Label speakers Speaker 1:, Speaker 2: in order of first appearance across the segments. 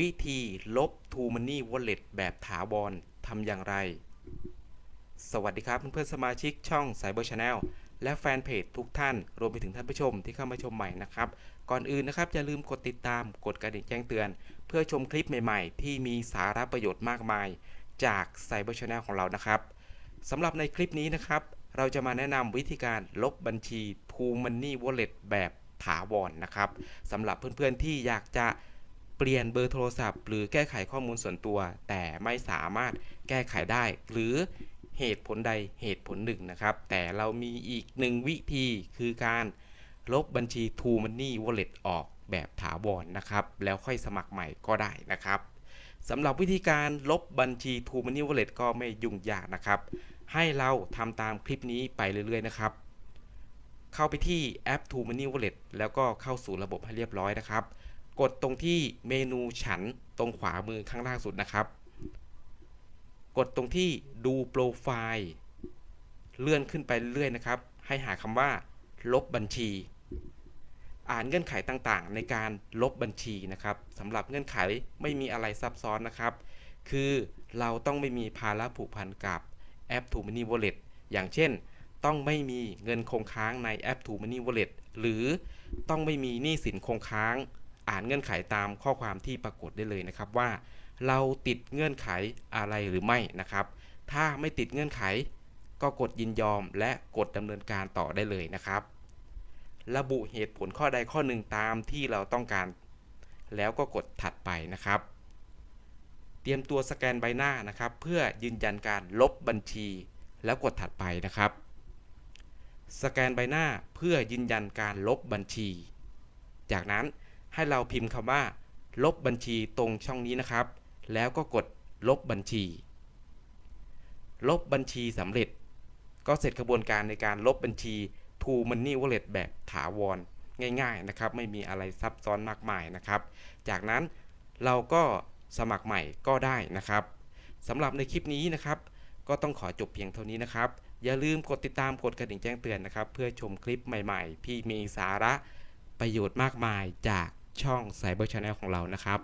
Speaker 1: วิธีลบ True Money Wallet แบบถาวรทำอย่างไร สวัสดีครับเพื่อนๆสมาชิกช่อง Cyber Channel และแฟนเพจทุกท่าน รวมไปถึงท่านผู้ชมที่เข้ามาชมใหม่นะครับ ก่อนอื่นนะครับ อย่าลืมกดติดตามกดกระดิ่งแจ้งเตือน เพื่อชมคลิปใหม่ๆ ที่มีสาระประโยชน์มากมาย จาก Cyber Channel ของเรานะครับสำหรับในคลิปนี้นะครับ เราจะมาแนะนำวิธีการลบบัญชี True Money Wallet แบบถาวรนะครับสำหรับเพื่อนๆที่อยากจะ เปลี่ยนเบอร์โทรศัพท์ หรือแก้ไขข้อมูลส่วนตัว แต่ไม่สามารถแก้ไขได้ หรือเหตุผลใดเหตุผลหนึ่งนะครับ แต่เรามีอีกหนึ่งวิธีคือการลบบัญชี True Money Wallet ออกแบบถาวรนะครับ แล้วค่อยสมัครใหม่ก็ได้นะครับสำหรับวิธีการลบบัญชี True Money Wallet ก็ไม่ยุ่งยากนะครับ ให้เราทำตามคลิปนี้ไปเรื่อยๆนะครับ เข้าไปที่แอป True Money Wallet แล้วก็เข้าสู่ระบบให้เรียบร้อยนะครับ กดตรงที่เมนูฉันตรงขวามือข้างล่างสุดนะครับ กดตรงที่ดูโปรไฟล์เลื่อนขึ้นไปเรื่อยนะครับ ให้หาคำว่า ลบบัญชี อ่านเงื่อนไขต่างๆ ในการลบบัญชีนะครับสำหรับเงื่อนไขไม่มีอะไรซับซ้อนนะครับ คือเราต้องไม่มีภาระผูกพันกับแอป True Money Wallet อย่างเช่น ต้องไม่มีเงินคงค้างในแอป True Money Wallet หรือต้องไม่มีหนี้สินคงค้าง อ่านเงื่อนไขตามข้อความที่ปรากฏได้เลยนะครับว่า เราติดเงื่อนไขอะไรหรือไม่นะครับ ถ้าไม่ติดเงื่อนไข ก็กดยินยอมและกดดำเนินการต่อได้เลยนะครับ ระบุเหตุผลข้อใดข้อหนึ่งตามที่เราต้องการ แล้วก็กดถัดไปนะครับ เตรียมตัวสแกนใบหน้านะครับ เพื่อยืนยันการลบบัญชี แล้วกดถัดไปนะครับสแกนใบหน้าเพื่อยืนยันการลบบัญชี จากนั้น ให้เราพิมพ์คำว่า ลบบัญชีตรงช่องนี้นะครับ แล้วก็กดลบบัญชี ลบบัญชีสำเร็จ ก็เสร็จกระบวนการในการลบบัญชี True Money Wallet แบบถาวรง่าย ๆนะครับ ไม่มีอะไรซับซ้อนมากมายนะครับ จากนั้นเราก็สมัครใหม่ก็ได้นะครับสำหรับในคลิปนี้นะครับ ก็ต้องขอจบเพียงเท่านี้นะครับ อย่าลืมกดติดตามกดกระดิ่งแจ้งเตือนนะครับ เพื่อชมคลิปใหม่ๆที่มีสาระประโยชน์มากมายจาก ช่อง Cyber Channel ของเรานะครับ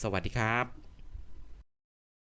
Speaker 1: สวัสดีครับ